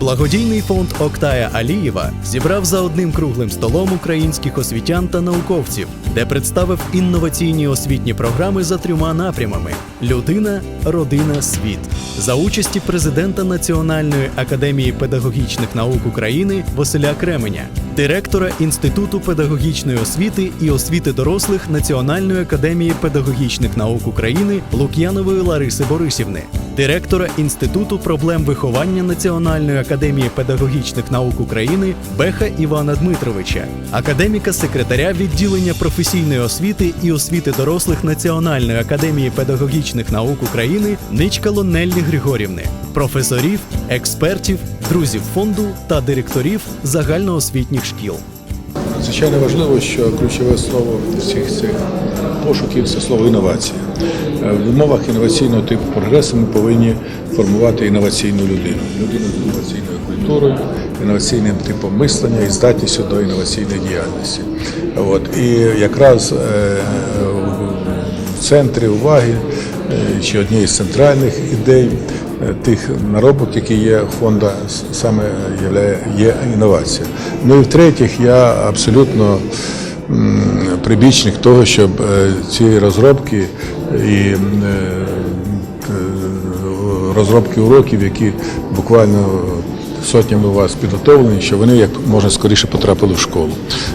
Благодійний фонд Октая Алієва зібрав за одним круглим столом українських освітян та науковців, де представив інноваційні освітні програми за трьома напрямами: людина, родина, світ за участі президента Національної академії педагогічних наук України Василя Кременя, директора Інституту педагогічної освіти і освіти дорослих Національної академії педагогічних наук України Лук'янової Лариси Борисівни, директора Інституту проблем виховання Національної академії педагогічних наук України Беха Івана Дмитровича, академіка секретаря відділення професійної освіти і освіти дорослих Національної академії педагогічних наук України Ничкало Неллі Григорівни, професорів, експертів, друзів фонду та директорів загальноосвітніх шкіл. Звичайно важливо, що ключове слово всіх цих пошуків це слово інновація. Е, В умовах інноваційного типу прогресу ми повинні формувати інноваційну людину. Людину з інноваційною культурою, інноваційним типом мислення і здатністю до інноваційної діяльності. От. І якраз е, в центрі уваги е, чи однієї з центральних ідей тих наробок, які є фонда, саме є інновація. Ну і в-третіх, я абсолютно прибічник того, щоб е, ці розробки і е, розробки уроків, які буквально сотнями у вас підготовлені, щоб вони як можна скоріше потрапили в школу.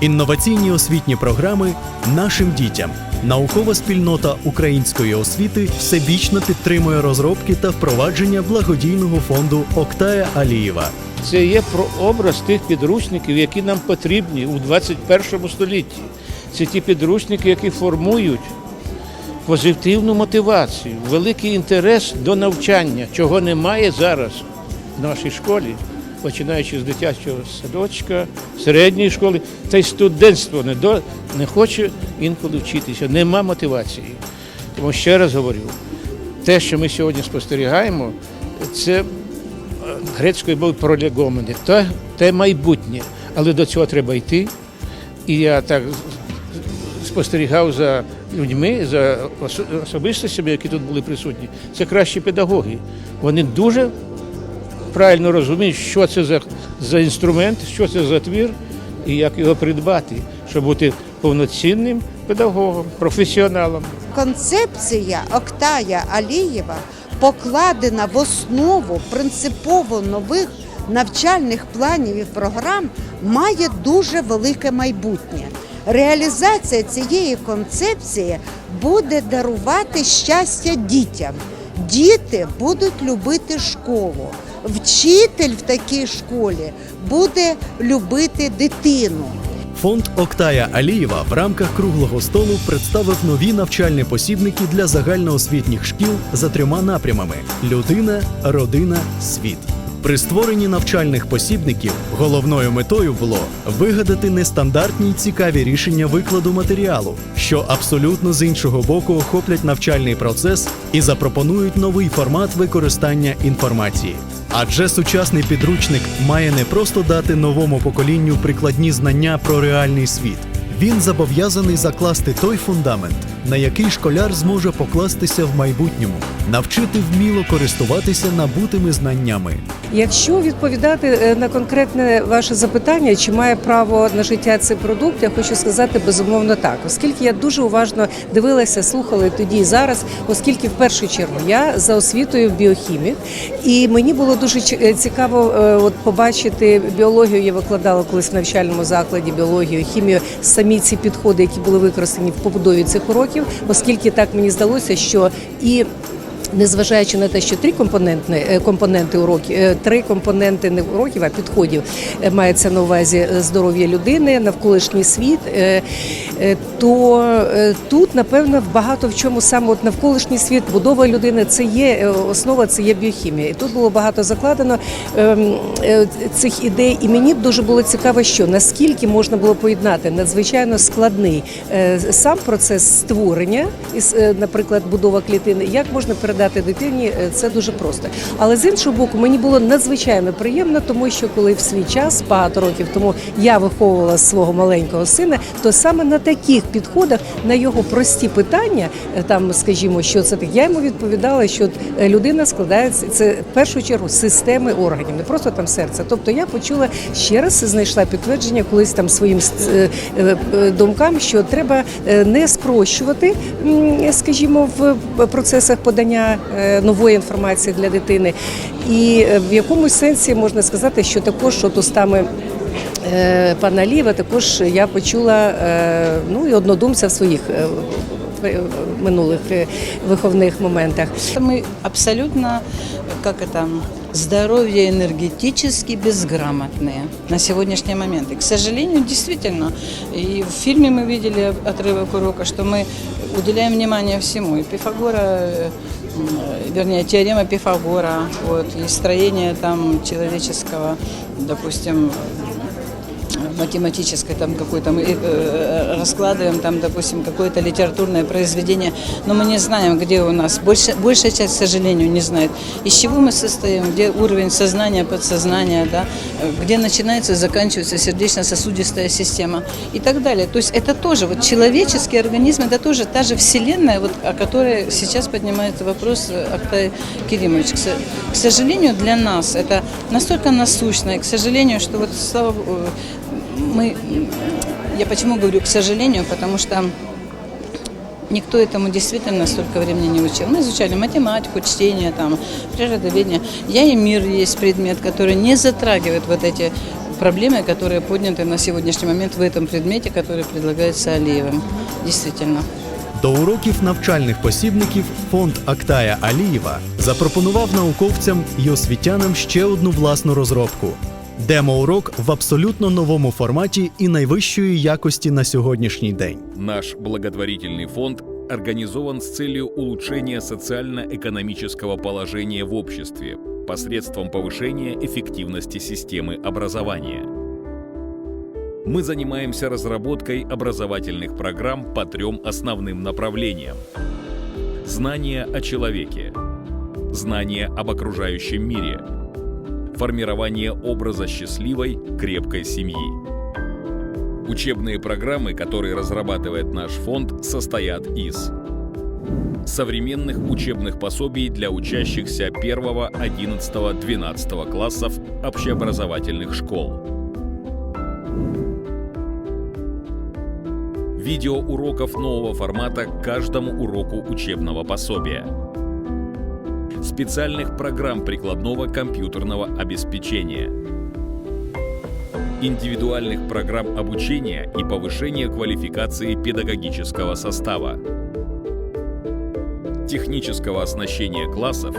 Інноваційні освітні програми нашим дітям. Наукова спільнота української освіти всебічно підтримує розробки та впровадження благодійного фонду Октая Алієва. Це є прообраз тих підручників, які нам потрібні у 21 столітті. Це ті підручники, які формують позитивну мотивацію, великий інтерес до навчання, чого немає зараз в нашій школі, починаючи з дитячого садочка, середньої школи, та й студентство не, до, не хоче інколи вчитися, нема мотивації. Тому ще раз говорю, те, що ми сьогодні спостерігаємо, це грецькою мовою пролягомини, те, те майбутнє. Але до цього треба йти. І я так спостерігав за людьми, за особистостями, які тут були присутні. Це кращі педагоги. Вони дуже правильно розуміють, що це за, за інструмент, що це за твір і як його придбати, щоб бути повноцінним педагогом, професіоналом. Концепція Октая Алієва покладена в основу принципово нових навчальних планів і програм, має дуже велике майбутнє. Реалізація цієї концепції буде дарувати щастя дітям. Діти будуть любити школу. Вчитель в такій школі буде любити дитину. Фонд Октая Алієва в рамках круглого столу представив нові навчальні посібники для загальноосвітніх шкіл за трьома напрямами: людина, родина, світ. При створенні навчальних посібників головною метою було вигадати нестандартні й цікаві рішення викладу матеріалу, що абсолютно з іншого боку охоплять навчальний процес і запропонують новий формат використання інформації. Адже сучасний підручник має не просто дати новому поколінню прикладні знання про реальний світ. Він зобов'язаний закласти той фундамент, на який школяр зможе покластися в майбутньому, навчити вміло користуватися набутими знаннями. Якщо відповідати е, на конкретне ваше запитання, чи має право на життя цей продукт, я хочу сказати безумовно так, оскільки я дуже уважно дивилася, слухала тоді і зараз, оскільки в першу чергу я за освітою біохімік, і мені було дуже е, цікаво е, от побачити біологію. Я викладала колись в навчальному закладі біологію, хімію, самі ці підходи, які були використані в побудові цих уроків, оскільки так мені здалося, що і Незважаючи на те, що три компоненти, компоненти уроків, е, три компоненти не уроків, а підходів е, мається на увазі е, здоров'я людини, навколишній світ, е, е, то е, тут напевно багато в чому саме от навколишній світ, будова людини це є е, основа, це є біохімія. І тут було багато закладено ем, е, цих ідей. І мені б дуже було цікаво, що наскільки можна було поєднати надзвичайно складний е, сам процес створення, е, наприклад, будова клітини, як можна передати передати дитині е, це дуже просто. Але з іншого боку, мені було надзвичайно приємно, тому що коли в свій час, багато років тому, я виховувала свого маленького сина, то саме на таких підходах, на його прості питання, е, там, скажімо, що це таке, я йому відповідала, що е, людина складається це в першу чергу системи органів, не просто там серце. Тобто я почула ще раз знайшла підтвердження колись там своїм думкам, що треба не спрощувати, скажімо, в процесах подання е, нової інформації для дитини. І е, в якомусь сенсі можна сказати, що також от устами е, пана Ліва також я почула е, ну і однодумця в своїх е, е, минулих е, виховних моментах. Мы абсолютно, как это, здоровье энергетически безграмотные на сегодняшний момент. И, к сожалению, действительно, и в фильме мы видели отрывок урока, что мы уделяем внимание всему. И Пифагора, э, м, вернее, теорема Пифагора, вот, и строение там человеческого, допустим, математической там какой-то мы э, раскладываем там допустим какое-то литературное произведение но мы не знаем где у нас больше, большая часть к сожалению не знает из чего мы состоим где уровень сознания подсознания да э, где начинается заканчивается сердечно-сосудистая система и так далее. То есть это тоже вот человеческий организм это тоже та же вселенная вот о которой сейчас поднимает вопрос э, Актай Керимович. К, со- к сожалению для нас это настолько насущно и к сожалению что вот слава э, мы, я почему говорю к сожалению, потому что никто этому действительно столько времени не учил. Мы изучали математику, чтение, там, природоведение. Я и мир есть предмет, который не затрагивает вот эти проблемы, которые подняты на сегодняшний момент в этом предмете, который предлагается Алиевым. Действительно. До уроків навчальних посібників фонд Актая Алієва запропонував науковцям і освітянам ще одну власну розробку. Демо-урок в абсолютно новому форматі і найвищої якості на сьогоднішній день. Наш благотворительный фонд организован с целью улучшения социально-экономического положения в обществе посредством повышения эффективности системы образования. Мы занимаемся разработкой образовательных программ по трем основным направлениям. Знания о человеке, знания об окружающем мире, формирование образа счастливой, крепкой семьи. Учебные программы, которые разрабатывает наш фонд, состоят из современных учебных пособий для учащихся 1, 11, 12 классов общеобразовательных школ. Видеоуроков нового формата к каждому уроку учебного пособия. Специальных программ прикладного компьютерного обеспечения – индивидуальных программ обучения и повышения квалификации педагогического состава, технического оснащения классов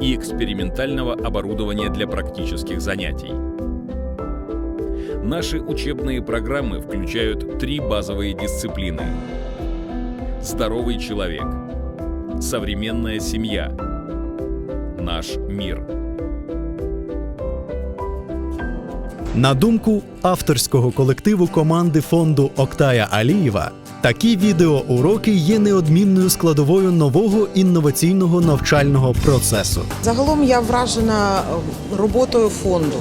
и экспериментального оборудования для практических занятий. Наши учебные программы включают три базовые дисциплины. Здоровый человек, современная семья, наш мір. – На думку авторського колективу команди фонду Октая Алієва, такі відеоуроки є неодмінною складовою нового інноваційного навчального процесу. Загалом я вражена е, роботою фонду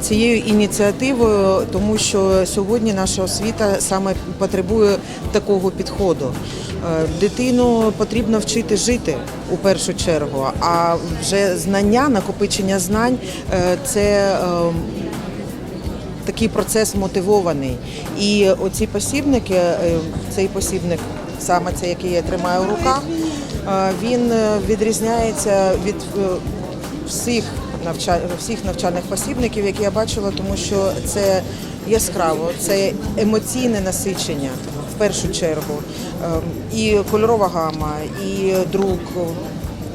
цією ініціативою, тому що сьогодні наша освіта саме потребує такого підходу. Е, Дитину потрібно вчити жити у першу чергу, а вже знання, накопичення знань е, це е, такий процес мотивований. І оці посібники, е, цей посібник, саме цей, який я тримаю в руках, він відрізняється від всіх навча... всіх навчальних посібників, які я бачила, тому що це яскраво, це емоційне насичення в першу чергу. Е, І кольорова гама, і друк,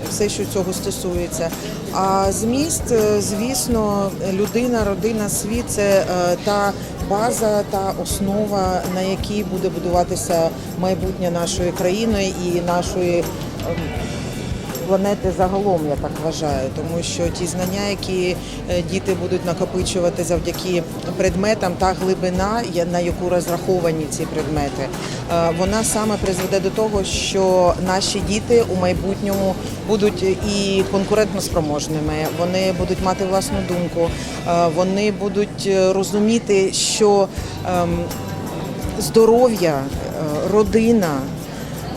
все, що цього стосується. А зміст, е, звісно, людина, родина, світ це е, та база, та основа, на якій буде будуватися майбутнє нашої країни і нашої ем, планети загалом, я так вважаю, тому що ті знання, які е, діти будуть накопичувати завдяки предметам, та глибина, на яку розраховані ці предмети, е, вона саме призведе до того, що наші діти у майбутньому будуть і конкурентно спроможними, вони будуть мати власну думку, е, вони будуть розуміти, що ем, здоров'я, родина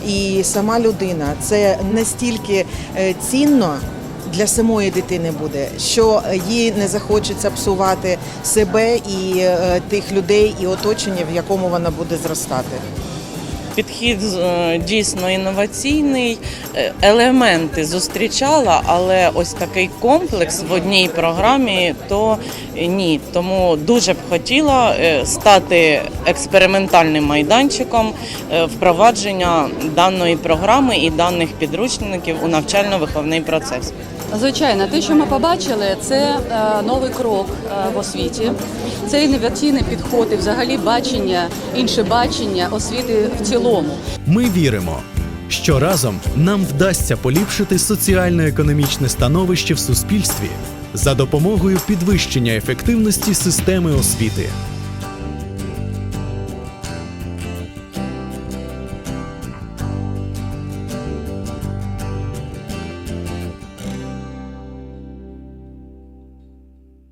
і сама людина це настільки е, цінно. Для самої дитини буде, що їй не захочеться псувати себе і е, тих людей, і оточення, в якому вона буде зростати. Підхід е, дійсно інноваційний. Е, Елементи зустрічала, але ось такий комплекс в одній програмі то ні. Тому дуже б хотіла е, стати експериментальним майданчиком впровадження даної програми і даних підручників у навчально-виховний процес. Звичайно, те, що ми побачили, це новий крок в освіті. Це інноваційний підход і взагалі бачення, інше бачення освіти в цілому. Ми віримо, що разом нам вдасться поліпшити соціально-економічне становище в суспільстві за допомогою підвищення ефективності системи освіти.